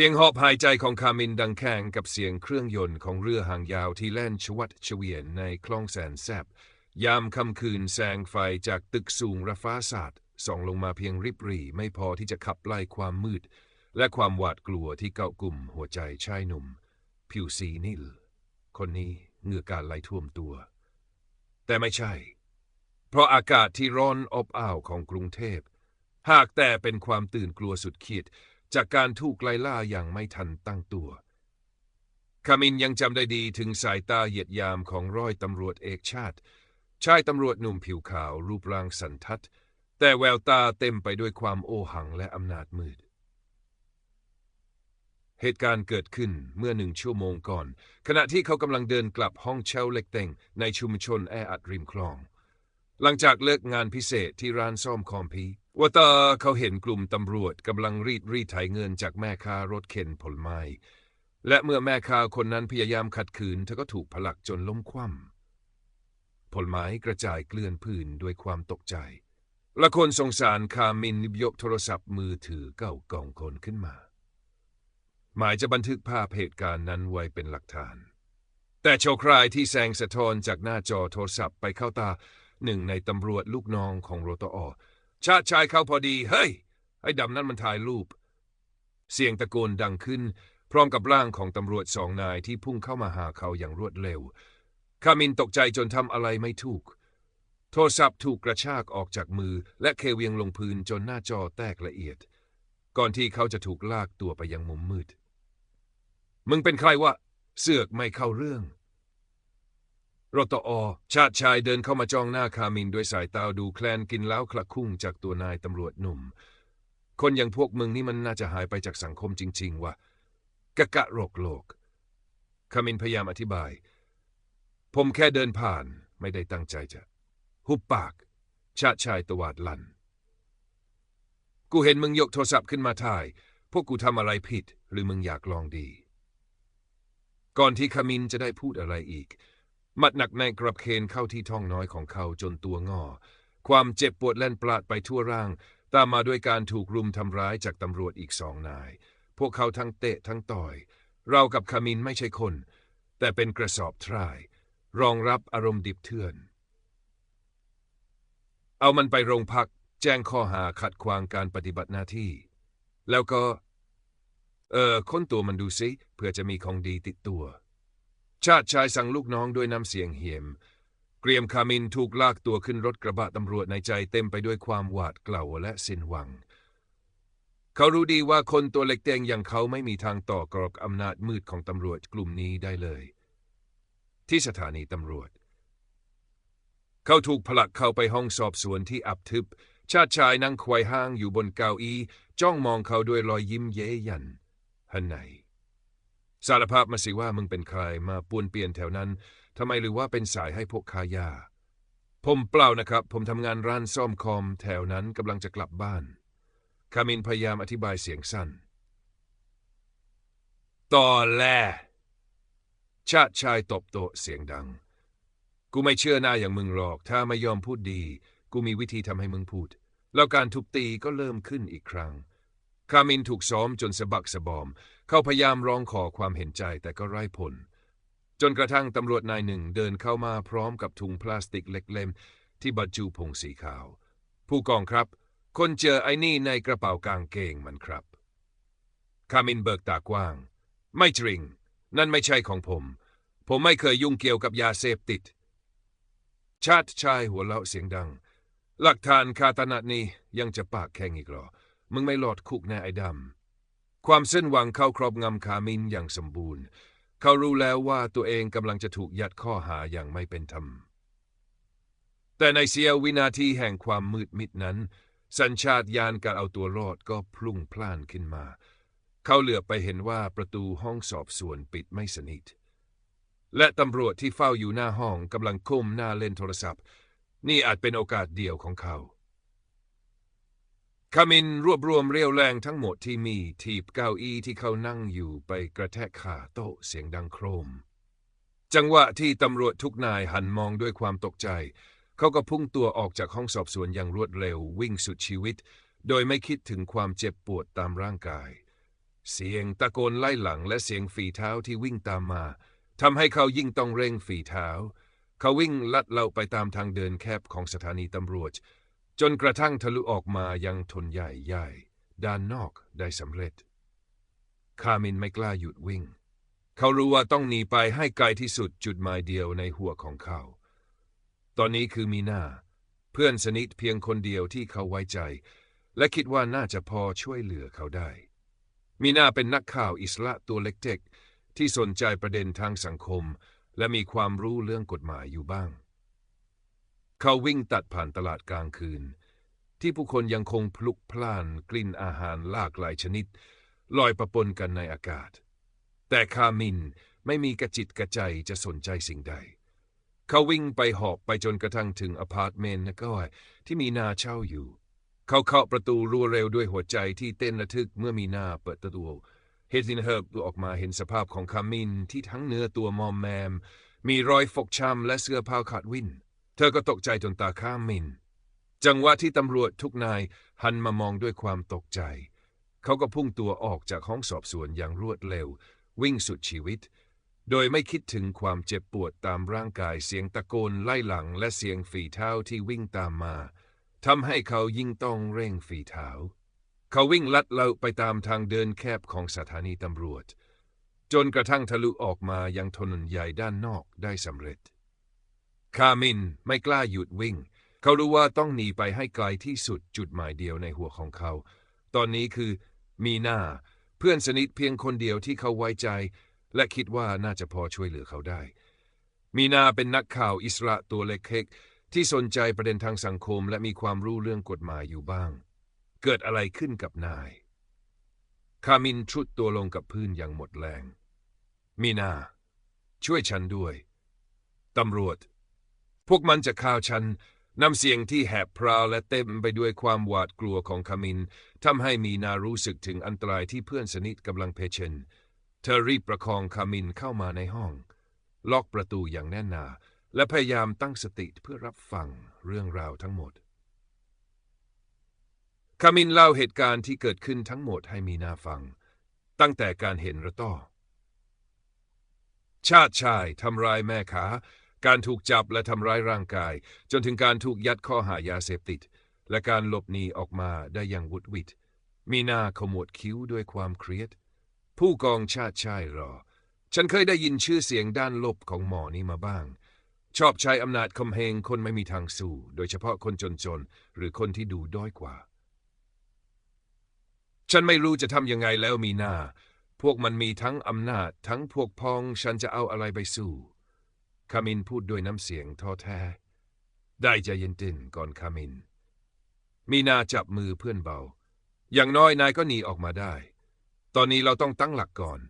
สียงหอบหายใจของคามินดังแข่งกับเสียงเครื่องยนต์ของเรือหางยาวที่แล่นชวัดเฉวียนในคลองแสนแซบยามค่ำคืนแสงไฟจากตึกสูงระฟ้าศาสตร์ส่องลงมาเพียงริบหรี่ไม่พอที่จะขับไล่ความมืด และความหวาดกลัวที่เกาะกลุ่มหัวใจชายหนุ่ม ผิวสีนิล คนนี้เหงื่อการไหลท่วมตัว แต่ไม่ใช่ เพราะอากาศที่ร้อนอบอ้าวของกรุงเทพ หากแต่เป็นความตื่นกลัวสุดขีด จากการถูกไล่ล่าอย่างไม่ทันตั้งตัวคามินยังจำได้ดีถึงสายตาเหยียดยามของร้อยตำรวจเอกชาติ ชายตำรวจหนุ่มผิวขาวรูปร่างสันทัด แต่แววตาเต็มไปด้วยความโอหังและอำนาจมืด เหตุการณ์เกิดขึ้นเมื่อหนึ่งชั่วโมงก่อน ขณะที่เขากำลังเดินกลับห้องเช่าเล็กเต็งในชุมชนแออัดริมคลอง หลังจากเลิกงานพิเศษที่ร้านซ่อมคอมพีว่ ว่าตาเขาเห็นกลุ่มตำรวจกำลังรีดรีดไถเงินจากแม่ค้ารถเข็นผลไม้ และเมื่อแม่ค้าคนนั้นพยายามขัดขืน เธอก็ถูกผลักจนล้มคว่ำผลไม้กระจายเกลื่อนพื้นด้วยความตกใจ และคนสงสารคามินยกโทรศัพท์มือถือเก้ากล่องคนขึ้นมา หมายจะบันทึกภาพเหตุการณ์นั้นไว้เป็นหลักฐาน แต่โชครายที่แสงสะท้อนจากหน้าจอโทรศัพท์ไปเข้าตาหนึ่งในตำรวจลูกน้องของโรตอ ชาติชายเข้าพอดี เฮ้ย ไอ้ดำนั้นมันถ่ายรูป เสียงตะโกนดังขึ้น พร้อมกับร่างของตำรวจสองนายที่พุ่งเข้ามาหาเขาอย่างรวดเร็วคามินตกใจจนทำอะไรไม่ถูก โทรศัพท์ถูกกระชากออกจากมือ และเคเวียงลงพื้นจนหน้าจอแตกละเอียด ก่อนที่เขาจะถูกลากตัวไปยังมุมมืด มึงเป็นใครวะ เสือกไม่เข้าเรื่อง รตอ ชาติชายเดินเข้ามาจ้องหน้าคามินด้วยสายตาดูแคลนกินแล้วคละคุ้งจากตัวนายตำรวจหนุ่ม คนอย่างพวกมึงนี่มันน่าจะหายไปจากสังคมจริง ๆวะกะกะโรกโลก คามินพยายามอธิบาย ผมแค่เดินผ่านไม่ได้ตั้งใจจะ หุบปาก ชาติชายตวาดลัน กูเห็นมึงยกโทรศัพท์ขึ้นมาถ่าย พวกกูทำอะไรผิด หรือมึงอยากลองดี ก่อนที่คามินจะได้พูดอะไรอีก มัดหนักในกระเคนเข้าที่ท้องน้อยของเขาจนตัวงอ ความเจ็บปวดแล่นปลาดไปทั่วร่าง ตามมาด้วยการถูกรุมทำร้ายจากตำรวจอีกสองนาย พวกเขาทั้งเตะทั้งต่อย เรากับคามินไม่ใช่คน แต่เป็นกระสอบทราย รองรับอารมณ์ดิบเถื่อน เอามันไปโรงพัก แจ้งข้อหาขัดขวางการปฏิบัติหน้าที่ แล้วก็ เออค้นตัวมันดูซิเพื่อจะมีของดีติดตัว ชาติชายสั่งลูกน้องด้วยน้ำเสียงเหี่ยม เกรียมคามินถูกลากตัวขึ้นรถกระบะตำรวจในใจเต็มไปด้วยความหวาดกลัวและสิ้นหวัง เขารู้ดีว่าคนตัวเล็กเตงอย่างเขาไม่มีทางต่อกรกับอำนาจมืดของตำรวจกลุ่มนี้ได้เลย ที่สถานีตำรวจ เขาถูกผลักเข้าไปห้องสอบสวนที่อับทึบ ชาติชายนั่งควายห้างอยู่บนเก้าอี้จ้องมองเขาด้วยรอยยิ้มเย้ยยันฮันไหน สารภาพมาสิว่ามึงเป็นใครมาปวนเปลี่ยนแถวนั้นทำไมหรือว่าเป็นสายให้พวกค้ายา ผมเปล่านะครับ ผมทำงานร้านซ่อมคอมแถวนั้นกำลังจะกลับบ้าน คามินพยายามอธิบายเสียงสั้น ต่อแล ชาติชายตบโต๊ะเสียงดัง กูไม่เชื่อหน้าอย่างมึงหรอก ถ้าไม่ยอมพูดดี กูมีวิธีทำให้มึงพูด แล้วการทุบตีก็เริ่มขึ้นอีกครั้ง คามินถูกซ้อมจนสะบักสะบอม เขาพยายามร้องขอความเห็นใจแต่ก็ไร้ผล จนกระทั่งตำรวจนายหนึ่งเดินเข้ามาพร้อมกับถุงพลาสติกเล็กเล่มที่บรรจุผงสีขาว ผู้กองครับ คนเจอไอ้นี่ในกระเป๋ากางเกงมันครับ คามินเบิกตากว้าง ไม่จริง นั่นไม่ใช่ของผม ผมไม่เคยยุ่งเกี่ยวกับยาเสพติด ชาติชายหัวเราะเสียงดัง หลักฐานคาตนานี้ยังจะปากแข็งอีกหรอ มึงไม่หลอดคุกแน่ไอ้ดำ ความสิ้นหวังเข้าครอบงำคามินอย่างสมบูรณ์ เขารู้แล้วว่าตัวเองกำลังจะถูกยัดข้อหาอย่างไม่เป็นธรรม แต่ในเสี้ยววินาทีแห่งความมืดมิดนั้น สัญชาตญาณการเอาตัวรอดก็พลุ่งพล่านขึ้นมา เขาเหลือไปเห็นว่าประตูห้องสอบสวนปิดไม่สนิท และตำรวจที่เฝ้าอยู่หน้าห้องกำลังก้มหน้าเล่นโทรศัพท์ นี่อาจเป็นโอกาสเดียวของเขา คามินรวบรวมเรียวแรงทั้งหมดที่มีทีบเก้าอี้ที่เขานั่งอยู่ไปกระแทกขาโต๊ะเสียงดังโครม จังหวะที่ตำรวจทุกนายหันมองด้วยความตกใจ เขาก็พุ่งตัวออกจากห้องสอบสวนอย่างรวดเร็ววิ่งสุดชีวิต โดยไม่คิดถึงความเจ็บปวดตามร่างกาย เสียงตะโกนไล่หลังและเสียงฝีเท้าที่วิ่งตามมาทำให้เขายิ่งต้องเร่งฝีเท้า เขาวิ่งลัดเลาไปตามทางเดินแคบของสถานีตำรวจ จนกระทั่งทะลุออกมายังทนใหญ่ใหญ่ด้านนอกได้สำเร็จ คามินไม่กล้าหยุดวิ่ง เขารู้ว่าต้องหนีไปให้ไกลที่สุดจุดหมายเดียวในหัวของเขา ตอนนี้คือมีนาเพื่อนสนิทเพียงคนเดียวที่เขาไว้ใจ และคิดว่าน่าจะพอช่วยเหลือเขาได้ มีนาเป็นนักข่าวอิสระตัวเล็กๆที่สนใจประเด็นทางสังคม และมีความรู้เรื่องกฎหมายอยู่บ้าง เขาวิ่งตัดผ่านตลาดกลางคืน ที่ผู้คนยังคงพลุกพล่านกลิ่นอาหารหลากหลายชนิด ลอยประปนกันในอากาศ แต่คามินไม่มีกระจิตกระใจจะสนใจสิ่งใด เขาวิ่งไปหอบไปจนกระทั่งถึงอพาร์ตเมนต์นะก็ที่มีนาเช่าอยู่ เขาเคาะประตูรัวเร็วด้วยหัวใจที่เต้นระทึกเมื่อมีนาเปิดประตูเฮซินเฮิร์บตัวออกมาเห็นสภาพของคามินที่ทั้งเนื้อตัวมอมแมม มีรอยฟกช้ำและเสื้อผ้าขาดวิน เธอก็ตกใจจนตาข้ามมิน จังหวะที่ตำรวจทุกนายหันมามองด้วยความตกใจ เขาก็พุ่งตัวออกจากห้องสอบสวนอย่างรวดเร็ว วิ่งสุดชีวิต โดยไม่คิดถึงความเจ็บปวดตามร่างกายเสียงตะโกนไล่หลังและเสียงฝีเท้าที่วิ่งตามมาทำให้เขายิ่งต้องเร่งฝีเท้า เขาวิ่งลัดเลาไปตามทางเดินแคบของสถานีตำรวจ จนกระทั่งทะลุออกมายังถนนใหญ่ด้านนอกได้สำเร็จ คามินไม่กล้าหยุดวิ่ง เขารู้ว่าต้องหนีไปให้ไกลที่สุดจุดหมายเดียวในหัวของเขา ตอนนี้คือมีนาเพื่อนสนิทเพียงคนเดียวที่เขาไว้ใจ และคิดว่าน่าจะพอช่วยเหลือเขาได้ มีนาเป็นนักข่าวอิสระตัวเล็กๆที่สนใจประเด็นทางสังคมและมีความรู้เรื่องกฎหมายอยู่บ้าง เกิดอะไรขึ้นกับนาย คามินชุดตัวลงกับพื้นอย่างหมดแรง มีนา ช่วยฉันด้วยตำรวจ พวกมันจะข่าวฉันน้ำเสียงที่แหบพราวและเต็มไปด้วยความหวาดกลัวของคามินทำให้มีนารู้สึกถึงอันตรายที่เพื่อนสนิทกำลังเผชิญเธอรีบประคองคามินเข้ามาในห้อง ล็อกประตูอย่างแน่นหนา และพยายามตั้งสติเพื่อรับฟังเรื่องราวทั้งหมดคามินเล่าเหตุการณ์ที่เกิดขึ้นทั้งหมดให้มีนาฟัง ตั้งแต่การเห็นระต้อ ชาติชายทำร้ายแม่ขา การถูกจับและทำร้ายร่างกาย จนถึงการถูกยัดข้อหายาเสพติด และการหลบหนีออกมาได้อย่างวุดวิดมีหน้าขมวดคิ้วด้วยความเครียด ผู้กองชาติชายรอ ฉันเคยได้ยินชื่อเสียงด้านลบของหมอนี้มาบ้าง ชอบใช้อำนาจคมเหงคนไม่มีทางสู้ โดยเฉพาะคนจนๆ หรือคนที่ดูด้อยกว่า ฉันไม่รู้จะทำยังไงแล้วมีหน้า พวกมันมีทั้งอำนาจ ทั้งพวกพ้องฉันจะเอาอะไรไปสู้ คามินพูดด้วยน้ำเสียงท้อแท้ ได้ใจเย็นตินก่อนคามิน มีนาจับมือเพื่อนเบา อย่างน้อยนายก็หนีออกมาได้ ตอนนี้เราต้องตั้งหลักก่อน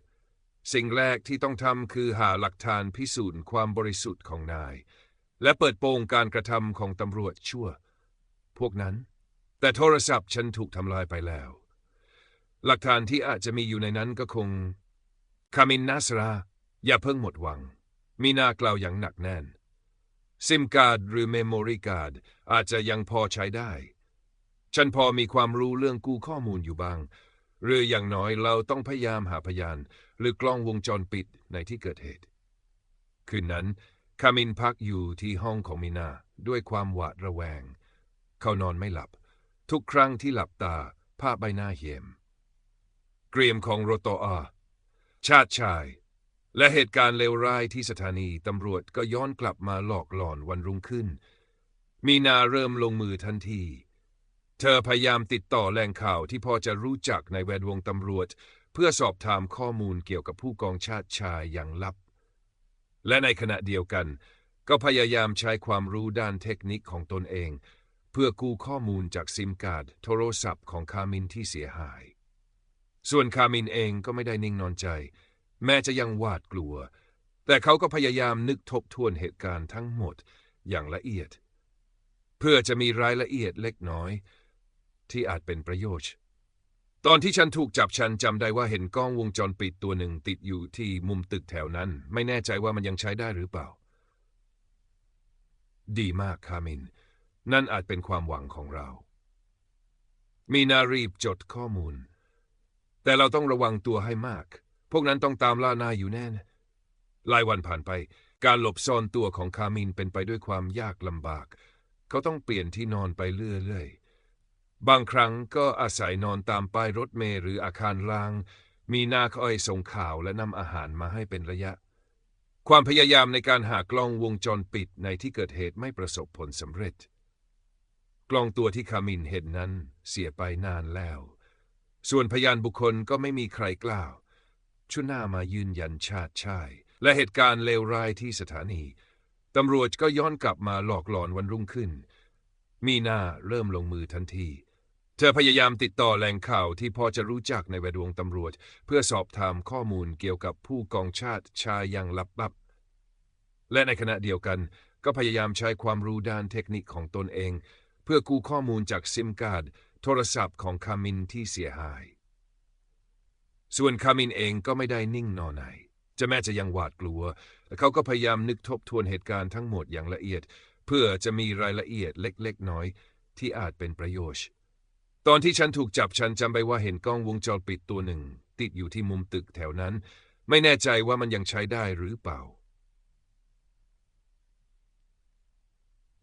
สิ่งแรกที่ต้องทำคือหาหลักฐานพิสูจน์ความบริสุทธิ์ของนาย และเปิดโปงการกระทำของตำรวจชั่ว พวกนั้น แต่โทรศัพท์ฉันถูกทำลายไปแล้ว หลักฐานที่อาจจะมีอยู่ในนั้นก็คงคามินนาสรา อย่าเพิ่งหมดหวัง มีนากล่าวอย่างหนักแน่นซิมการ์ดหรือเมมโมรีการ์ดอาจจะยังพอใช้ได้ ฉันพอมีความรู้เรื่องกู้ข้อมูลอยู่บ้าง หรืออย่างน้อยเราต้องพยายามหาพยาน หรือกล้องวงจรปิดในที่เกิดเหตุ คืนนั้น คามินพักอยู่ที่ห้องของมินาด้วยความหวาดระแวง เขานอนไม่หลับ ทุกครั้งที่หลับตาภาพใบหน้าเหี่ยม เกรียมของโรโตอา ชาติชาย และเหตุการณ์เลวร้ายที่สถานีตำรวจก็ย้อนกลับมาหลอกหลอนวันรุ่งขึ้น มีนาเริ่มลงมือทันที เธอพยายามติดต่อแหล่งข่าวที่พอจะรู้จักในแวดวงตำรวจ เพื่อสอบถามข้อมูลเกี่ยวกับผู้กองชาติชายอย่างลับ และในขณะเดียวกัน ก็พยายามใช้ความรู้ด้านเทคนิคของตนเอง เพื่อกู้ข้อมูลจากซิมการ์ดโทรศัพท์ของคามินที่เสียหาย ส่วนคามินเองก็ไม่ได้นิ่งนอนใจ แม้จะยังหวาดกลัว แต่เขาก็พยายามนึกทบทวนเหตุการณ์ทั้งหมดอย่างละเอียด เพื่อจะมีรายละเอียดเล็กน้อย ที่อาจเป็นประโยชน์ ตอนที่ฉันถูกจับฉันจำได้ว่าเห็นกล้องวงจรปิดตัวหนึ่งติดอยู่ที่มุมตึกแถวนั้น ไม่แน่ใจว่ามันยังใช้ได้หรือเปล่า ดีมากคามิน นั่นอาจเป็นความหวังของเรา มีนารีบจดข้อมูล แต่เราต้องระวังตัวให้มาก พวกนั้นต้องตามล่านายอยู่แน่นะหลายวันผ่านไป การหลบซ่อนตัวของคามินเป็นไปด้วยความยากลำบาก เขาต้องเปลี่ยนที่นอนไปเรื่อยๆ บางครั้งก็อาศัยนอนตามป้ายรถเมล์หรืออาคารราง มีนาคอยส่งข่าวและนำอาหารมาให้เป็นระยะ ความพยายามในการหากล้องวงจรปิดในที่เกิดเหตุไม่ประสบผลสำเร็จ กล้องตัวที่คามินเห็นนั้นเสียไปนานแล้ว ส่วนพยานบุคคลก็ไม่มีใครกล่าว ชุหน้ามายืนยันชาติชายและเหตุการณ์เลวร้ายที่สถานี ตำรวจก็ย้อนกลับมาหลอกหลอนวันรุ่งขึ้น มีนาเริ่มลงมือทันที เธอพยายามติดต่อแหล่งข่าวที่พอจะรู้จักในแวดวงตำรวจ เพื่อสอบถามข้อมูลเกี่ยวกับผู้กองชาติชายอย่างลับๆและในขณะเดียวกัน ก็พยายามใช้ความรู้ด้านเทคนิคของตนเอง เพื่อกู้ข้อมูลจากซิมการ์ดโทรศัพท์ของคามินที่เสียหาย ส่วนคามินเองก็ไม่ได้นิ่งนอนไหนจะแม้จะยังหวาดกลัว และเขาก็พยายามนึกทบทวนเหตุการณ์ทั้งหมดอย่างละเอียด เพื่อจะมีรายละเอียดเล็กๆ น้อย ที่อาจเป็นประโยชน์ ตอนที่ฉันถูกจับฉันจำไปว่าเห็นกล้องวงจรปิดตัวหนึ่ง ติดอยู่ที่มุมตึกแถวนั้น ไม่แน่ใจว่ามันยังใช้ได้หรือเปล่า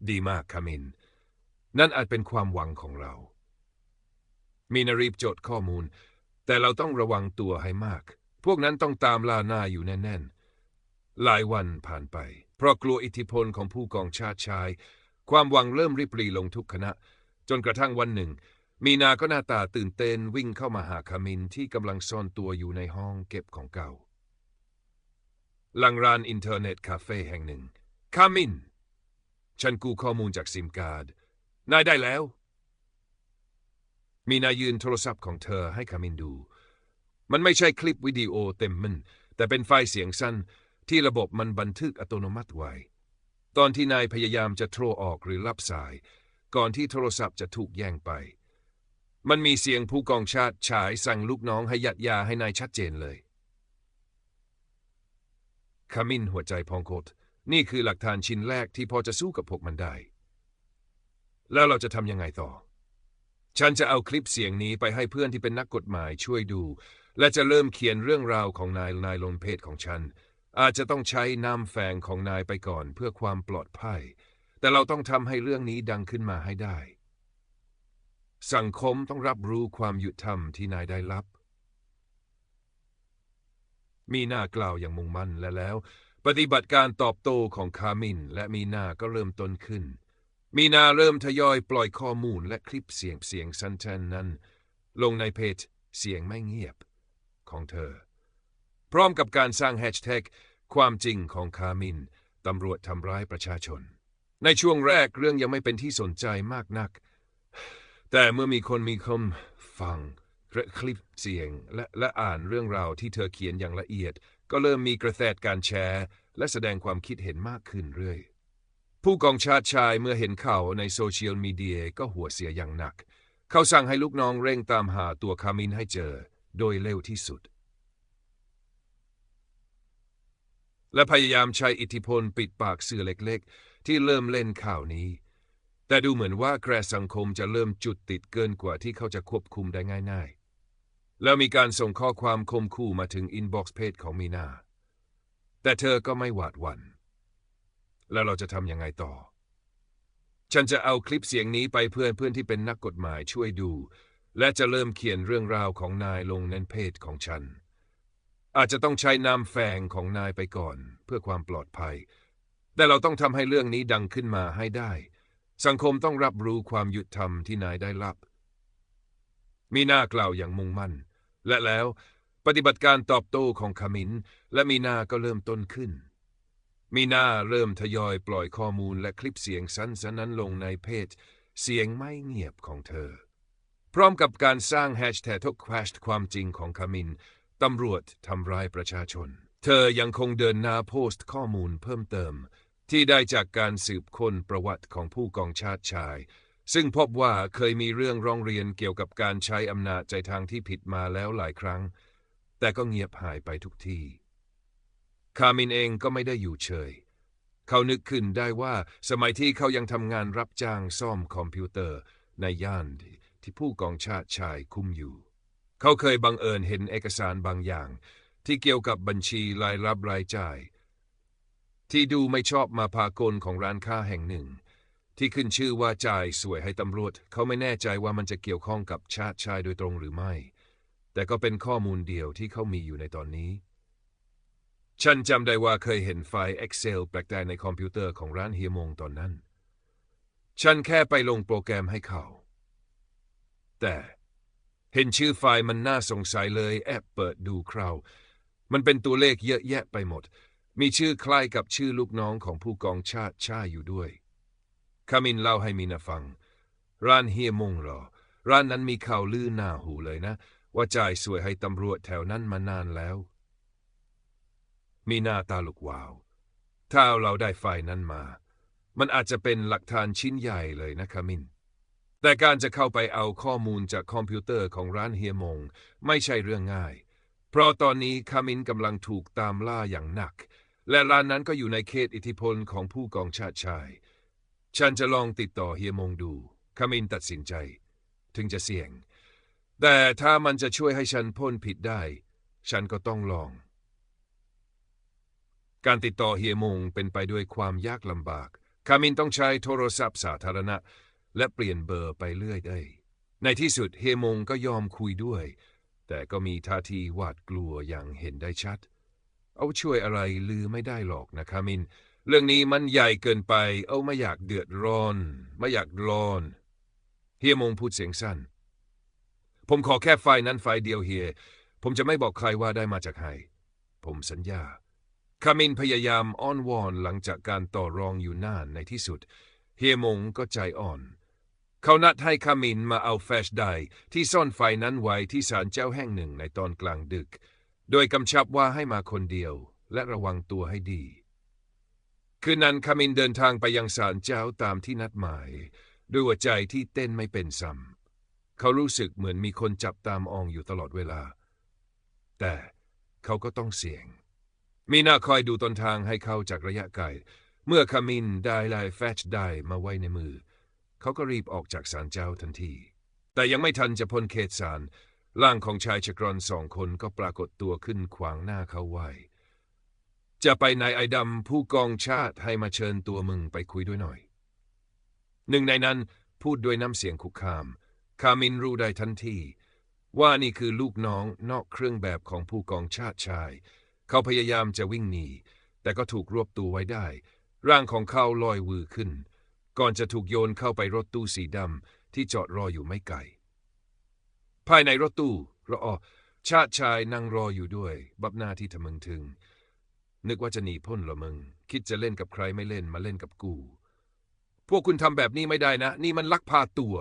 ดีมากคามิน นั่นอาจเป็นความหวังของเรา มีนารีบจดข้อมูล แต่เราต้องระวังตัวให้มาก พวกนั้นต้องตามล่าหน้าอยู่แน่นๆ หลายวันผ่านไป เพราะกลัวอิทธิพลของผู้กองชาติชาย ความหวังเริ่มริบรีลงทุกขณะ จนกระทั่งวันหนึ่ง มีนาก็หน้าตาตื่นเต้นวิ่งเข้ามาหาคามินที่กำลังซ่อนตัวอยู่ในห้องเก็บของเก่า หลังร้านอินเทอร์เน็ตคาเฟ่แห่งหนึ่ง คามิน ฉันกู้ข้อมูลจากซิมการ์ด นายได้แล้ว มีนายืนโทรศัพท์ของเธอให้คามินดู มันไม่ใช่คลิปวิดีโอเต็มมัน แต่เป็นไฟล์เสียงสั้นที่ระบบมันบันทึกอัตโนมัติไว้ ตอนที่นายพยายามจะโทรออกหรือรับสาย ก่อนที่โทรศัพท์จะถูกแย่งไป มันมีเสียงผู้กองชาติฉายสั่งลูกน้องให้ยัดยาให้นายชัดเจนเลยคามินหัวใจพองโคตนี่คือหลักฐานชิ้นแรกที่พอจะสู้กับพวกมันได้ แล้วเราจะทำยังไงต่อ ฉันจะเอาคลิปเสียงนี้ไปให้เพื่อนที่เป็นนักกฎหมายช่วยดู และจะเริ่มเขียนเรื่องราวของนายนายลนเพศของฉัน อาจจะต้องใช้นามแฝงของนายไปก่อนเพื่อความปลอดภัย แต่เราต้องทำให้เรื่องนี้ดังขึ้นมาให้ได้ สังคมต้องรับรู้ความยุติธรรมที่นายได้รับ มีหน้ากล่าวอย่างมุ่งมั่นและแล้ว ปฏิบัติการตอบโต้ของคามินและมีนาก็เริ่มต้นขึ้น มีนาเริ่มทยอยปล่อยข้อมูลและคลิปเสียงเสียงสั้นๆนั้น ลงในเพจเสียงไม่เงียบของเธอ พร้อมกับการสร้างแฮชแท็กความจริงของคามินตำรวจทำร้ายประชาชน ในช่วงแรกเรื่องยังไม่เป็นที่สนใจมากนัก แต่เมื่อมีคนมีคำฟังและคลิปเสียงและและอ่านเรื่องราวที่เธอเขียนอย่างละเอียด ก็เริ่มมีกระแสการแชร์ และแสดงความคิดเห็นมากขึ้นเรื่อย ผู้กองชาติชายเมื่อเห็นข่าวในโซเชียลมีเดียก็หัวเสียอย่างหนัก เขาสั่งให้ลูกน้องเร่งตามหาตัวคามินให้เจอ โดยเร็วที่สุด และพยายามใช้อิทธิพลปิดปากสื่อเล็กๆ ที่เริ่มเล่นข่าวนี้ แต่ดูเหมือนว่ากระแสสังคมจะเริ่มจุดติดเกินกว่าที่เขาจะควบคุมได้ง่ายๆ แล้วมีการส่งข้อความคมคู่มาถึงอินบ็อกซ์เพจของมีนา แต่เธอก็ไม่หวาดหวัน่น แล้วเราจะทำยังไงต่อ ฉันจะเอาคลิปเสียงนี้ไปเพื่อนเพื่อนที่เป็นนักกฎหมายช่วยดู และจะเริ่มเขียนเรื่องราวของนายลงในเพจของฉัน อาจจะต้องใช้นามแฝงของนายไปก่อน เพื่อความปลอดภัย แต่เราต้องทำให้เรื่องนี้ดังขึ้นมาให้ได้ สังคมต้องรับรู้ความยุติธรรมที่นายได้รับ มีหน้ากล่าวอย่างมุ่งมั่น และแล้วปฏิบัติการตอบโต้ของขมินและมีนาก็เริ่มต้นขึ้น มีนาเริ่มทยอยปล่อยข้อมูลและคลิปเสียงสั้นๆนั้นลงในเพจ เสียงไม่เงียบของเธอ พร้อมกับการสร้างแฮชแท็กทุกแฮชความจริงของขมินตำรวจทำร้ายประชาชน เธอยังคงเดินหน้าโพสต์ข้อมูลเพิ่มเติม ที่ได้จากการสืบค้นประวัติของผู้กองชาติชาย ซึ่งพบว่าเคยมีเรื่องร้องเรียนเกี่ยวกับการใช้อำนาจใจทางที่ผิดมาแล้วหลายครั้ง แต่ก็เงียบหายไปทุกที่ คามินเองก็ไม่ได้อยู่เฉย เขานึกขึ้นได้ว่าสมัยที่เขายังทำงานรับจ้างซ่อมคอมพิวเตอร์ในย่านที่ผู้กองชาติชายคุมอยู่ เขาเคยบังเอิญเห็นเอกสารบางอย่าง ที่เกี่ยวกับบัญชีรายรับรายจ่าย ที่ดูไม่ชอบมาพากลของร้านค้าแห่งหนึ่ง ที่ขึ้นชื่อว่าจ่ายสวยให้ตำรวจ เขาไม่แน่ใจว่ามันจะเกี่ยวข้องกับชาติชายโดยตรงหรือไม่ แต่ก็เป็นข้อมูลเดียวที่เขามีอยู่ในตอนนี้ ฉันจำได้ว่าเคยเห็นไฟล์ Excel แปลกๆในคอมพิวเตอร์ของร้านเฮียมงตอนนั้น ฉันแค่ไปลงโปรแกรมให้เขา แต่เห็นชื่อไฟล์มันน่าสงสัยเลยแอบเปิดดูคราว มันเป็นตัวเลขเยอะแยะไปหมด มีชื่อคล้ายกับชื่อลูกน้องของผู้กองชาติชาอยู่ด้วยคามินเล่าให้มีนาฟัง ร้านเฮียมงหรอ ร้านนั้นมีข่าวลือหน้าหูเลยนะ ว่าจ่ายสวยให้ตำรวจแถวนั้นมานานแล้ว มีหน้าตาลุกวาว ถ้าเราได้ไฟล์นั้นมา มันอาจจะเป็นหลักฐานชิ้นใหญ่เลยนะคามิน แต่การจะเข้าไปเอาข้อมูลจากคอมพิวเตอร์ของร้านเฮียมง ไม่ใช่เรื่องง่าย เพราะตอนนี้คามินกำลังถูกตามล่าอย่างหนัก และร้านนั้นก็อยู่ในเขตอิทธิพลของผู้กองชาติชาย ฉันจะลองติดต่อเฮียมงดูคามินตัดสินใจ ถึงจะเสี่ยง แต่ถ้ามันจะช่วยให้ฉันพ้นผิดได้ ฉันก็ต้องลอง การติดต่อเฮียมงเป็นไปด้วยความยากลำบาก คามินต้องใช้โทรศัพท์สาธารณะ และเปลี่ยนเบอร์ไปเรื่อยได้ ในที่สุดเฮียมงก็ยอมคุยด้วย แต่ก็มีท่าทีหวาดกลัวอย่างเห็นได้ชัด เอาช่วยอะไรลือไม่ได้หรอกนะคามิน เรื่องนี้มันใหญ่เกินไป เอาไม่อยากเดือดร้อน ไม่อยากร้อน เฮียมงพูดเสียงสั้น ผมขอแค่ไฟนั้นไฟเดียวเฮีย ผมจะไม่บอกใครว่าได้มาจากใคร ผมสัญญา คามินพยายามอ้อนวอนหลังจากการต่อรองอยู่นานในที่สุด เฮียมงก็ใจอ่อน เขานัดให้คามินมาเอาแฟชไดที่ซ่อนไฟนั้นไว้ที่ศาลเจ้าแห่งหนึ่งในตอนกลางดึก โดยกำชับว่าให้มาคนเดียวและระวังตัวให้ดี คืนนั้นคามินเดินทางไปยังศาลเจ้าตามที่นัดหมาย ด้วยหัวใจที่เต้นไม่เป็นซ้ำเขารู้สึกเหมือนมีคนจับตามองอยู่ตลอดเวลา แต่เขาก็ต้องเสี่ยง มีนาคอยดูต้นทางให้เขาจากระยะไกล เมื่อคามินได้ไลแฟชได้มาไว้ในมือ เขาก็รีบออกจากศาลเจ้าทันที แต่ยังไม่ทันจะพ้นเขตศาลร่างของชายชะกรอนสองคนก็ปรากฏตัวขึ้นขวางหน้าเขาไว้ จะไปไหนไอดำผู้กองชาติให้มาเชิญตัวมึงไปคุยด้วยหน่อย หนึ่งในนั้นพูดด้วยน้ำเสียงคุกคาม คามินรู้ได้ทันทีว่านี่คือลูกน้องนอกเครื่องแบบของผู้กองชาติชาย เขาพยายามจะวิ่งหนี แต่ก็ถูกรวบตัวไว้ได้ ร่างของเขาลอยวือขึ้น ก่อนจะถูกโยนเข้าไปรถตู้สีดำที่จอดรออยู่ไม่ไกล ภายในรถตู้รอชาติชายนั่งรออยู่ด้วย บับหน้าที่ทะมึงถึง นึกว่าจะหนีพ้นหรอมึง คิดจะเล่นกับใครไม่เล่นมาเล่นกับกู พวกคุณทำแบบนี้ไม่ได้นะ นี่มันลักพาตัว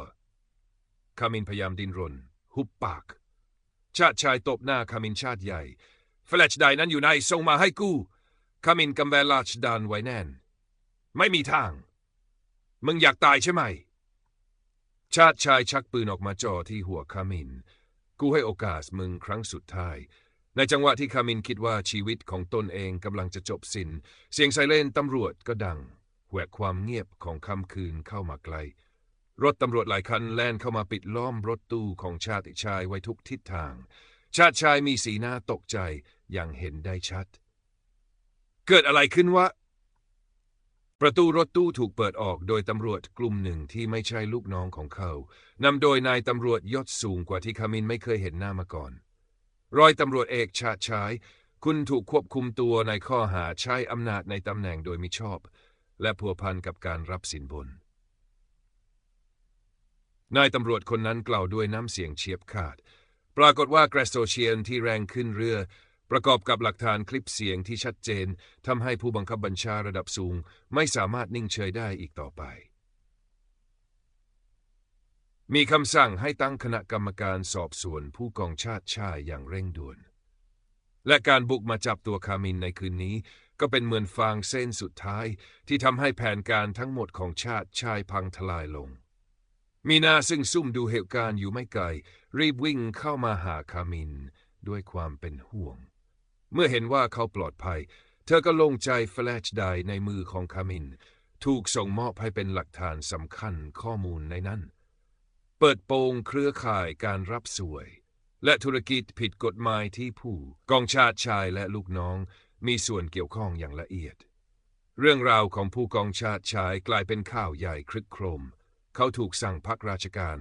คามินพยายามดิ้นรน หุบปาก ชาติชายตบหน้าคามินชาติใหญ่ แฟลชไดนั้นอยู่ไหนส่งมาให้กูคามินกำแบลาชดานไว้แน่น ไม่มีทาง มึงอยากตายใช่ไหม ชาติชายชักปืนออกมาจ่อที่หัวคามิน กูให้โอกาสมึงครั้งสุดท้าย ในจังหวะที่คามินคิดว่าชีวิตของตนเองกำลังจะจบสิน้น เสียงไซเรนตำรวจก็ดัง แหวกความเงียบของค่ำคืนเข้ามาไกล รถตำรวจหลายคันแล่นเข้ามาปิดล้อมรถตู้ของชาติชายไว้ทุกทิศทาง ชาติชายมีสีหน้าตกใจ อย่างเห็นได้ชัด เกิดอะไรขึ้นวะ ประตูรถตู้ถูกเปิดออกโดยตำรวจกลุ่มหนึ่งที่ไม่ใช่ลูกน้องของเขา นำโดยนายตำรวจยศสูงกว่าที่คามินไม่เคยเห็นหน้ามาก่อนร้อยตำรวจเอกชาชาย คุณถูกควบคุมตัวในข้อหาใช้อำนาจในตำแหน่งโดยมิชอบ และพัวพันกับการรับสินบนนายตำรวจคนนั้นกล่าวด้วยน้ำเสียงเฉียบขาด ปรากฏว่าแกรสโซเชียนที่แรงขึ้นเรือ ประกอบกับหลักฐานคลิปเสียงที่ชัดเจนทำให้ผู้บังคับบัญชาระดับสูง ไม่สามารถนิ่งเฉยได้อีกต่อไป มีคำสั่งให้ตั้งคณะกรรมการสอบสวนผู้กองชาติชายอย่างเร่งด่วน และการบุกมาจับตัวคามินในคืนนี้ ก็เป็นเหมือนฟางเส้นสุดท้าย ที่ทำให้แผนการทั้งหมดของชาติชายพังทลายลง มีนาซึ่งซุ่มดูเหตุการณ์อยู่ไม่ไกล รีบวิ่งเข้ามาหาคามินด้วยความเป็นห่วง เมื่อเห็นว่าเขาปลอดภัย เธอก็ลงใจแฟลชไดร์ในมือของคามิน ถูกส่งมอบให้เป็นหลักฐานสำคัญข้อมูลในนั้น เปิดโปงเครือข่ายการรับสวย และธุรกิจผิดกฎหมายที่ผู้กองชาติชายและลูกน้องมีส่วนเกี่ยวข้องอย่างละเอียด เรื่องราวของผู้กองชาติชายกลายเป็นข่าวใหญ่ครึกโครม เขาถูกสั่งพักราชการ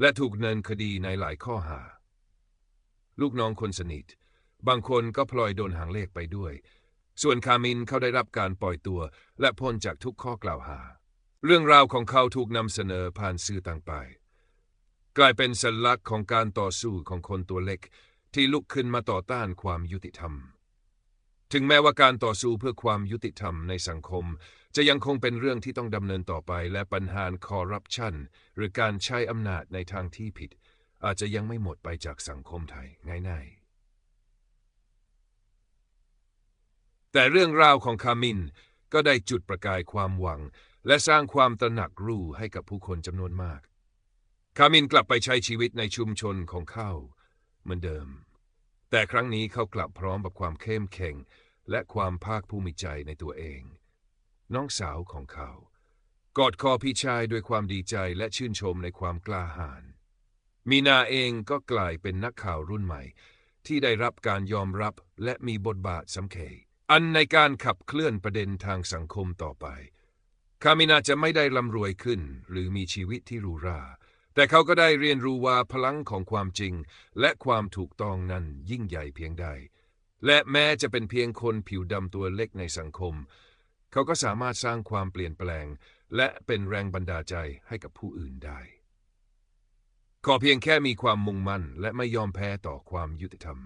และถูกเนินคดีในหลายข้อหา ลูกน้องคนสนิท บางคนก็พลอยโดนหางเลขไปด้วย ส่วนคามินเขาได้รับการปล่อยตัว และพ้นจากทุกข้อกล่าวหา เรื่องราวของเขาถูกนำเสนอผ่านสื่อต่างไปกลายเป็นสัญลักษณ์ของการต่อสู้ของคนตัวเล็ก ที่ลุกขึ้นมาต่อต้านความยุติธรรม ถึงแม้ว่าการต่อสู้เพื่อความยุติธรรมในสังคม จะยังคงเป็นเรื่องที่ต้องดำเนินต่อไปและปัญหาคอร์รัปชันหรือการใช้อำนาจในทางที่ผิด อาจจะยังไม่หมดไปจากสังคมไทยง่ายๆ แต่เรื่องราวของคามินก็ได้จุดประกายความหวัง และสร้างความตระหนักรู้ให้กับผู้คนจำนวนมาก คามินกลับไปใช้ชีวิตในชุมชนของเขาเหมือนเดิม แต่ครั้งนี้เขากลับพร้อมกับความเข้มแข็ง และความภาคภูมิใจในตัวเอง น้องสาวของเขา กอดคอพี่ชายด้วยความดีใจและชื่นชมในความกล้าหาญมีนาเองก็กลายเป็นนักข่าวรุ่นใหม่ ที่ได้รับการยอมรับและมีบทบาทสำคัญ อันในการขับเคลื่อนประเด็นทางสังคมต่อไป คามินาจะไม่ได้ร่ำรวยขึ้น หรือมีชีวิตที่หรูหราแต่เขาก็ได้เรียนรู้ว่าพลังของความจริง และความถูกต้องนั้นยิ่งใหญ่เพียงใด และแม้จะเป็นเพียงคนผิวดำตัวเล็กในสังคม เขาก็สามารถสร้างความเปลี่ยนแปลง และเป็นแรงบันดาลใจให้กับผู้อื่นได้ ขอเพียงแค่มีความมุ่งมั่นและไม่ยอมแพ้ต่อความยุติธรรม